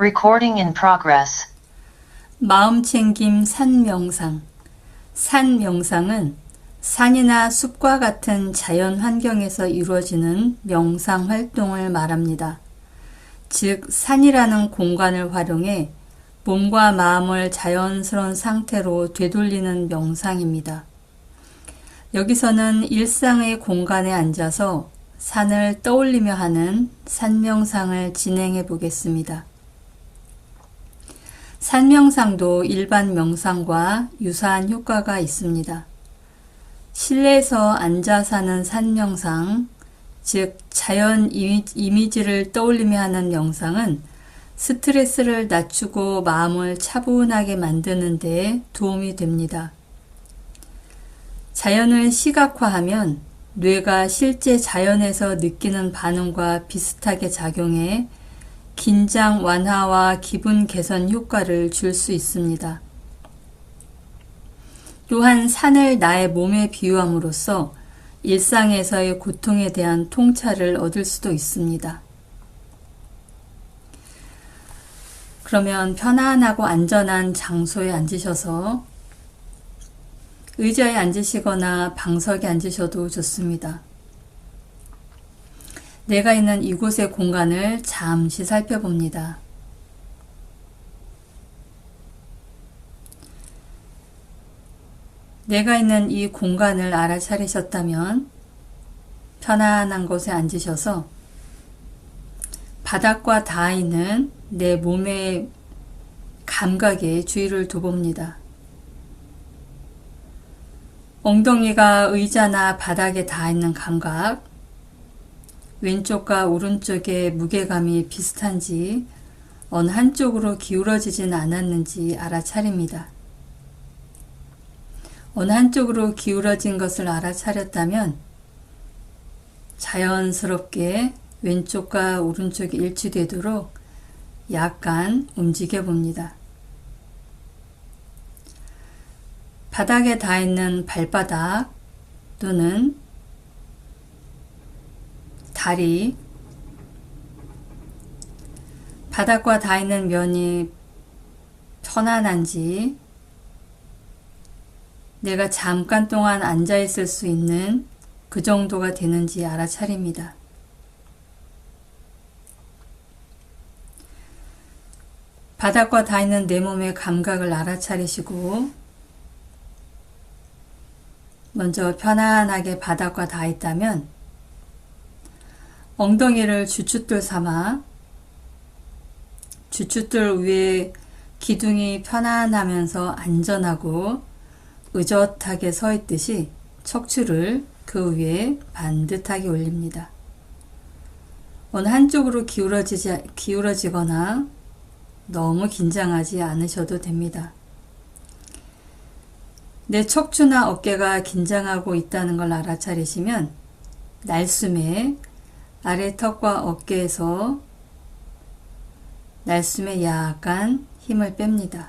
Recording in progress. 마음챙김 산명상. 산명상은 산이나 숲과 같은 자연 환경에서 이루어지는 명상 활동을 말합니다. 즉, 산이라는 공간을 활용해 몸과 마음을 자연스러운 상태로 되돌리는 명상입니다. 여기서는 일상의 공간에 앉아서 산을 떠올리며 하는 산명상을 진행해 보겠습니다. 산명상도 일반 명상과 유사한 효과가 있습니다. 실내에서 앉아서 하는 산명상, 즉 자연 이미지를 떠올리며 하는 명상은 스트레스를 낮추고 마음을 차분하게 만드는 데 도움이 됩니다. 자연을 시각화하면 뇌가 실제 자연에서 느끼는 반응과 비슷하게 작용해 긴장 완화와 기분 개선 효과를 줄 수 있습니다. 또한 산을 나의 몸에 비유함으로써 일상에서의 고통에 대한 통찰을 얻을 수도 있습니다. 그러면 편안하고 안전한 장소에 앉으셔서 의자에 앉으시거나 방석에 앉으셔도 좋습니다. 내가 있는 이곳의 공간을 잠시 살펴봅니다. 내가 있는 이 공간을 알아차리셨다면 편안한 곳에 앉으셔서 바닥과 닿아 있는 내 몸의 감각에 주의를 둬봅니다. 엉덩이가 의자나 바닥에 닿아 있는 감각, 왼쪽과 오른쪽의 무게감이 비슷한지 어느 한쪽으로 기울어지진 않았는지 알아차립니다. 어느 한쪽으로 기울어진 것을 알아차렸다면 자연스럽게 왼쪽과 오른쪽이 일치되도록 약간 움직여 봅니다. 바닥에 닿아 있는 발바닥 또는 다리, 바닥과 닿아 있는 면이 편안한지, 내가 잠깐 동안 앉아 있을 수 있는 그 정도가 되는지 알아차립니다. 바닥과 닿아 있는 내 몸의 감각을 알아차리시고, 먼저 편안하게 바닥과 닿아 있다면, 엉덩이를 주춧돌 삼아 주춧돌 위에 기둥이 편안하면서 안전하고 의젓하게 서 있듯이 척추를 그 위에 반듯하게 올립니다. 어느 한쪽으로 기울어지지, 기울어지거나 너무 긴장하지 않으셔도 됩니다. 내 척추나 어깨가 긴장하고 있다는 걸 알아차리시면 날숨에 아래 턱과 어깨에서 날숨에 약간 힘을 뺍니다.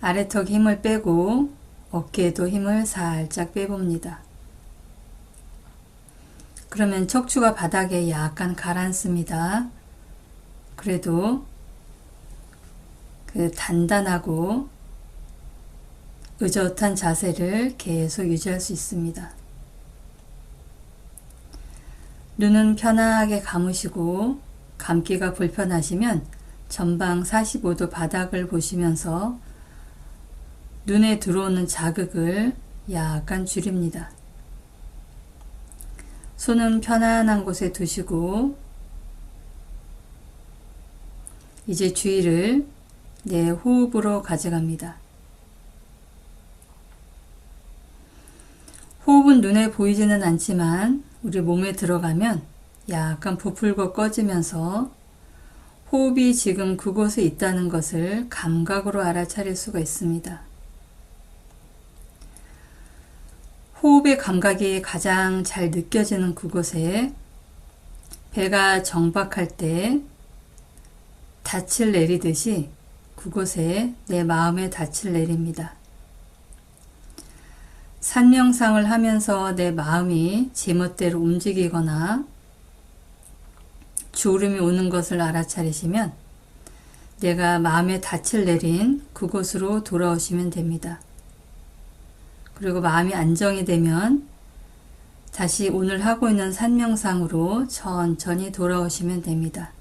아래 턱 힘을 빼고 어깨에도 힘을 살짝 빼봅니다. 그러면 척추가 바닥에 약간 가라앉습니다. 그래도 그 단단하고 의젓한 자세를 계속 유지할 수 있습니다. 눈은 편하게 감으시고 감기가 불편하시면 전방 45도 바닥을 보시면서 눈에 들어오는 자극을 약간 줄입니다. 손은 편안한 곳에 두시고 이제 주의를 내 호흡으로 가져갑니다. 호흡은 눈에 보이지는 않지만 우리 몸에 들어가면 약간 부풀고 꺼지면서 호흡이 지금 그곳에 있다는 것을 감각으로 알아차릴 수가 있습니다. 호흡의 감각이 가장 잘 느껴지는 그곳에 배가 정박할 때 닻을 내리듯이 그곳에 내 마음의 닻을 내립니다. 산명상을 하면서 내 마음이 제멋대로 움직이거나 졸음이 오는 것을 알아차리시면 내가 마음에 닻을 내린 그곳으로 돌아오시면 됩니다. 그리고 마음이 안정이 되면 다시 오늘 하고 있는 산명상으로 천천히 돌아오시면 됩니다.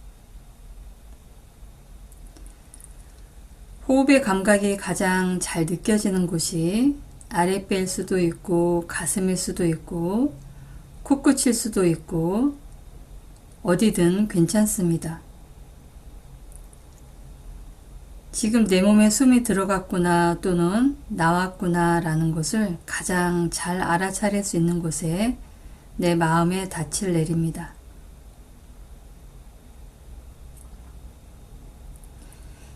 호흡의 감각이 가장 잘 느껴지는 곳이 아랫배일 수도 있고 가슴일 수도 있고 코끝일 수도 있고 어디든 괜찮습니다. 지금 내 몸에 숨이 들어갔구나 또는 나왔구나 라는 것을 가장 잘 알아차릴 수 있는 곳에 내 마음의 닻을 내립니다.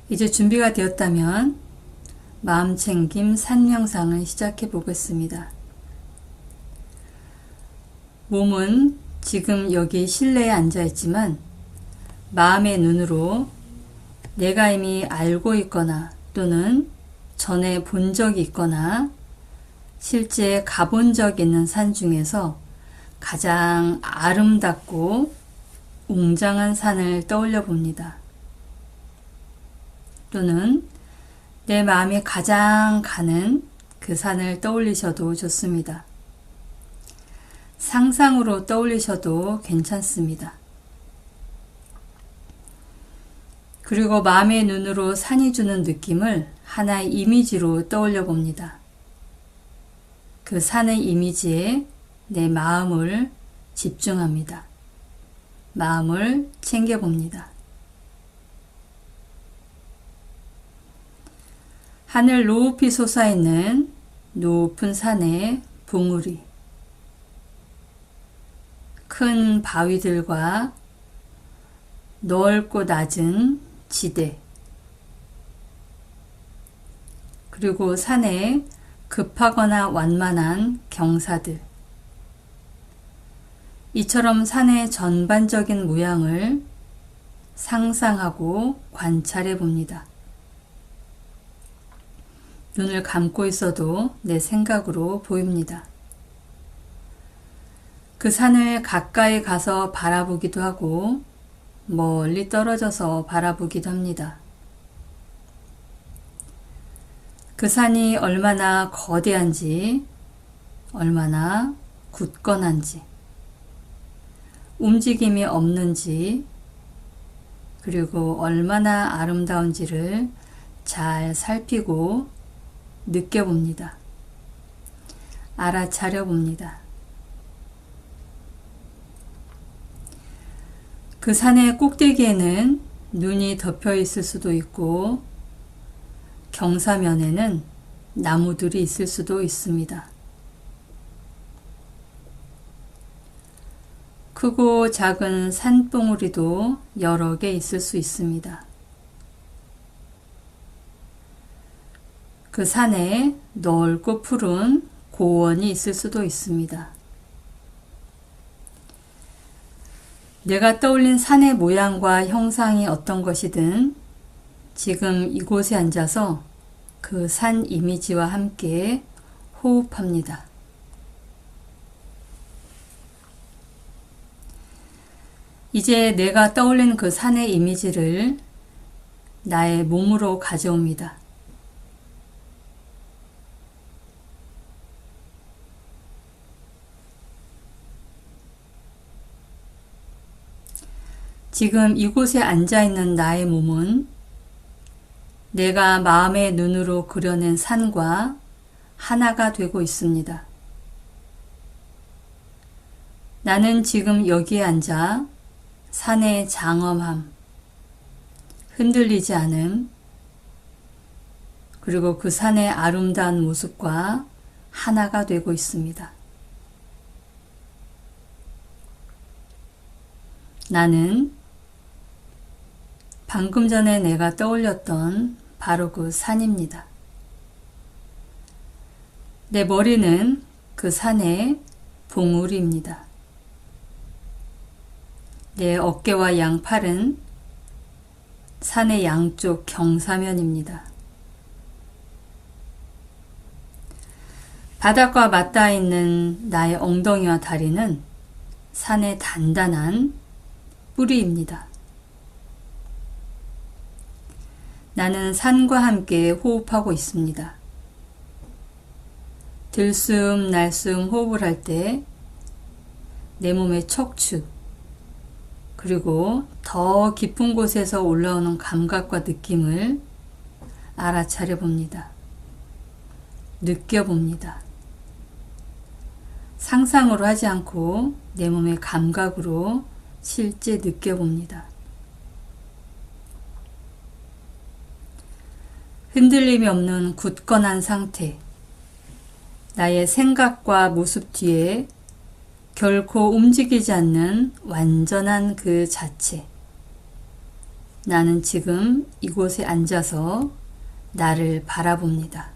이제 준비가 되었다면 마음 챙김 산명상을 시작해 보겠습니다. 몸은 지금 여기 실내에 앉아 있지만 마음의 눈으로 내가 이미 알고 있거나 또는 전에 본 적이 있거나 실제 가본 적 있는 산 중에서 가장 아름답고 웅장한 산을 떠올려 봅니다. 또는 내 마음이 가장 가는 그 산을 떠올리셔도 좋습니다. 상상으로 떠올리셔도 괜찮습니다. 그리고 마음의 눈으로 산이 주는 느낌을 하나의 이미지로 떠올려 봅니다. 그 산의 이미지에 내 마음을 집중합니다. 마음을 챙겨봅니다. 하늘 높이 솟아있는 높은 산의 봉우리, 큰 바위들과 넓고 낮은 지대, 그리고 산에 급하거나 완만한 경사들. 이처럼 산의 전반적인 모양을 상상하고 관찰해 봅니다. 눈을 감고 있어도 내 생각으로 보입니다. 그 산을 가까이 가서 바라보기도 하고 멀리 떨어져서 바라보기도 합니다. 그 산이 얼마나 거대한지, 얼마나 굳건한지, 움직임이 없는지, 그리고 얼마나 아름다운지를 잘 살피고 느껴봅니다. 알아차려 봅니다. 그 산의 꼭대기에는 눈이 덮여 있을 수도 있고 경사면에는 나무들이 있을 수도 있습니다. 크고 작은 산봉우리도 여러 개 있을 수 있습니다. 그 산에 넓고 푸른 고원이 있을 수도 있습니다. 내가 떠올린 산의 모양과 형상이 어떤 것이든 지금 이곳에 앉아서 그 산 이미지와 함께 호흡합니다. 이제 내가 떠올린 그 산의 이미지를 나의 몸으로 가져옵니다. 지금 이곳에 앉아 있는 나의 몸은 내가 마음의 눈으로 그려낸 산과 하나가 되고 있습니다. 나는 지금 여기에 앉아 산의 장엄함, 흔들리지 않음, 그리고 그 산의 아름다운 모습과 하나가 되고 있습니다. 나는 방금 전에 내가 떠올렸던 바로 그 산입니다. 내 머리는 그 산의 봉우리입니다. 내 어깨와 양팔은 산의 양쪽 경사면입니다. 바닥과 맞닿아 있는 나의 엉덩이와 다리는 산의 단단한 뿌리입니다. 나는 산과 함께 호흡하고 있습니다. 들숨 날숨 호흡을 할 때 내 몸의 척추 그리고 더 깊은 곳에서 올라오는 감각과 느낌을 알아차려 봅니다. 느껴봅니다. 상상으로 하지 않고 내 몸의 감각으로 실제 느껴봅니다. 흔들림이 없는 굳건한 상태. 나의 생각과 모습 뒤에 결코 움직이지 않는 완전한 그 자체. 나는 지금 이곳에 앉아서 나를 바라봅니다.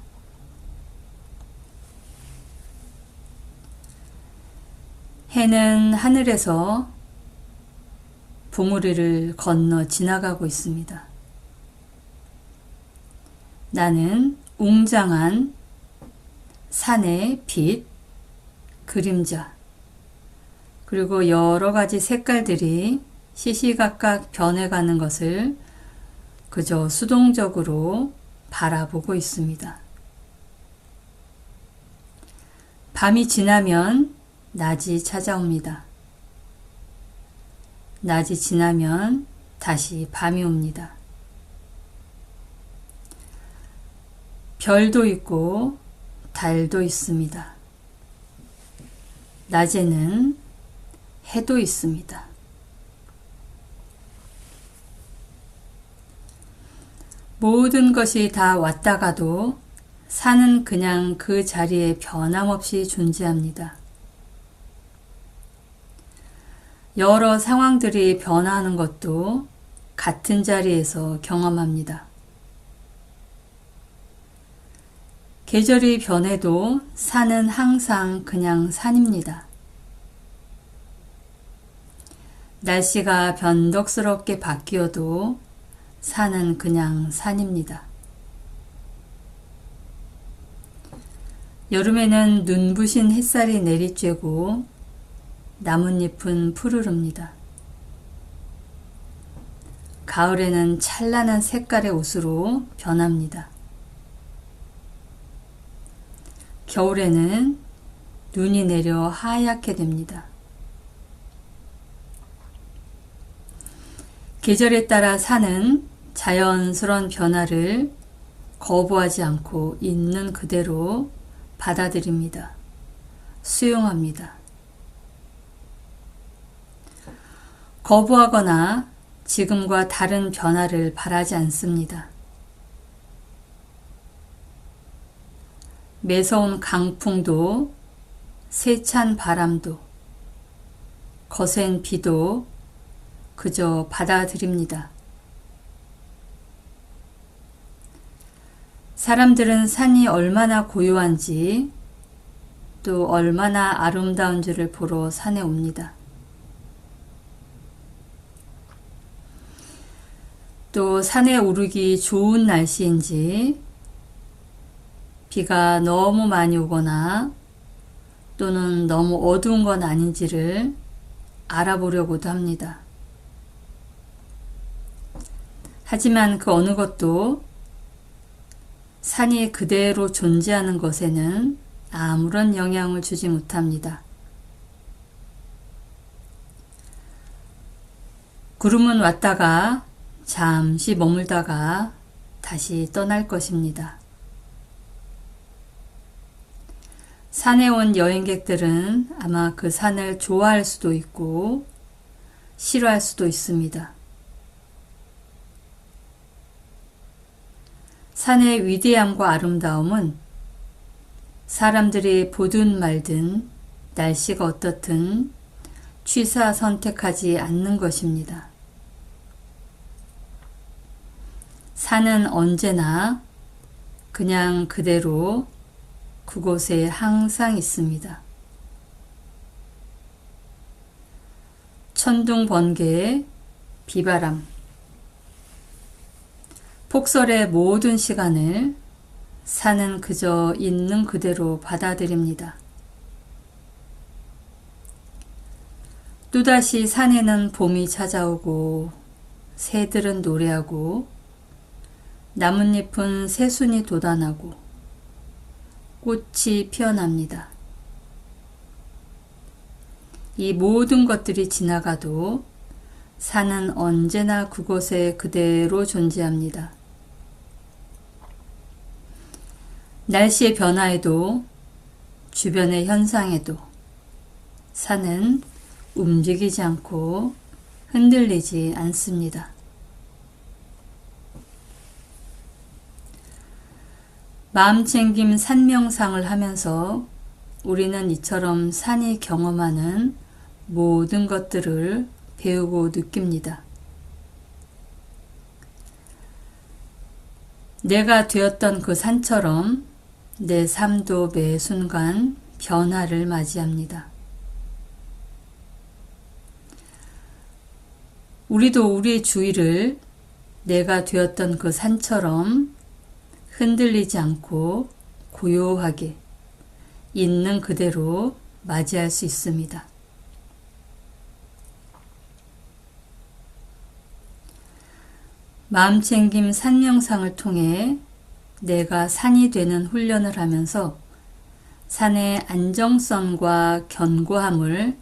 해는 하늘에서 봉우리를 건너 지나가고 있습니다. 나는 웅장한 산의 빛, 그림자, 그리고 여러 가지 색깔들이 시시각각 변해가는 것을 그저 수동적으로 바라보고 있습니다. 밤이 지나면 낮이 찾아옵니다. 낮이 지나면 다시 밤이 옵니다. 별도 있고 달도 있습니다. 낮에는 해도 있습니다. 모든 것이 다 왔다 가도 산은 그냥 그 자리에 변함없이 존재합니다. 여러 상황들이 변화하는 것도 같은 자리에서 경험합니다. 계절이 변해도 산은 항상 그냥 산입니다. 날씨가 변덕스럽게 바뀌어도 산은 그냥 산입니다. 여름에는 눈부신 햇살이 내리쬐고 나뭇잎은 푸르릅니다. 가을에는 찬란한 색깔의 옷으로 변합니다. 겨울에는 눈이 내려 하얗게 됩니다. 계절에 따라 사는 자연스러운 변화를 거부하지 않고 있는 그대로 받아들입니다. 수용합니다. 거부하거나 지금과 다른 변화를 바라지 않습니다. 매서운 강풍도 세찬 바람도 거센 비도 그저 받아들입니다. 사람들은 산이 얼마나 고요한지 또 얼마나 아름다운지를 보러 산에 옵니다. 또 산에 오르기 좋은 날씨인지 비가 너무 많이 오거나 또는 너무 어두운 건 아닌지를 알아보려고도 합니다. 하지만 그 어느 것도 산이 그대로 존재하는 것에는 아무런 영향을 주지 못합니다. 구름은 왔다가 잠시 머물다가 다시 떠날 것입니다. 산에 온 여행객들은 아마 그 산을 좋아할 수도 있고 싫어할 수도 있습니다. 산의 위대함과 아름다움은 사람들이 보든 말든 날씨가 어떻든 취사 선택하지 않는 것입니다. 산은 언제나 그냥 그대로 그곳에 항상 있습니다. 천둥 번개, 비바람, 폭설의 모든 시간을 산은 그저 있는 그대로 받아들입니다. 또다시 산에는 봄이 찾아오고 새들은 노래하고 나뭇잎은 새순이 돋아나고 꽃이 피어납니다. 이 모든 것들이 지나가도 산은 언제나 그곳에 그대로 존재합니다. 날씨의 변화에도 주변의 현상에도 산은 움직이지 않고 흔들리지 않습니다. 마음챙김 산명상을 하면서 우리는 이처럼 산이 경험하는 모든 것들을 배우고 느낍니다. 내가 되었던 그 산처럼 내 삶도 매 순간 변화를 맞이합니다. 우리도 우리의 주위를 내가 되었던 그 산처럼 흔들리지 않고 고요하게 있는 그대로 맞이할 수 있습니다. 마음챙김 산명상을 통해 내가 산이 되는 훈련을 하면서 산의 안정성과 견고함을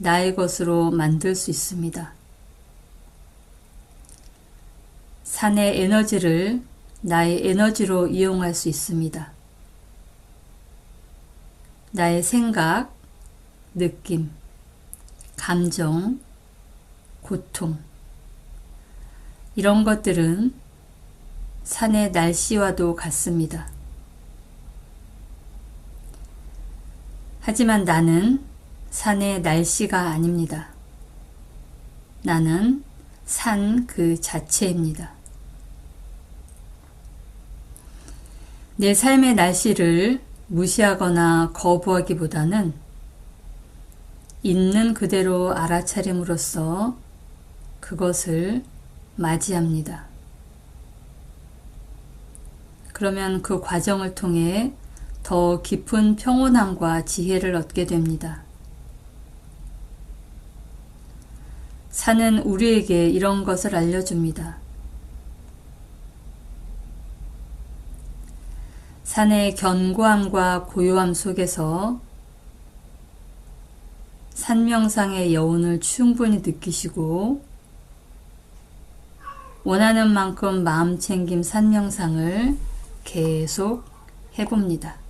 나의 것으로 만들 수 있습니다. 산의 에너지를 나의 에너지로 이용할 수 있습니다. 나의 생각, 느낌, 감정, 고통, 이런 것들은 산의 날씨와도 같습니다. 하지만 나는 산의 날씨가 아닙니다. 나는 산 그 자체입니다. 내 삶의 날씨를 무시하거나 거부하기보다는 있는 그대로 알아차림으로써 그것을 맞이합니다. 그러면 그 과정을 통해 더 깊은 평온함과 지혜를 얻게 됩니다. 산은 우리에게 이런 것을 알려줍니다. 산의 견고함과 고요함 속에서 산명상의 여운을 충분히 느끼시고 원하는 만큼 마음 챙김 산명상을 계속 해봅니다.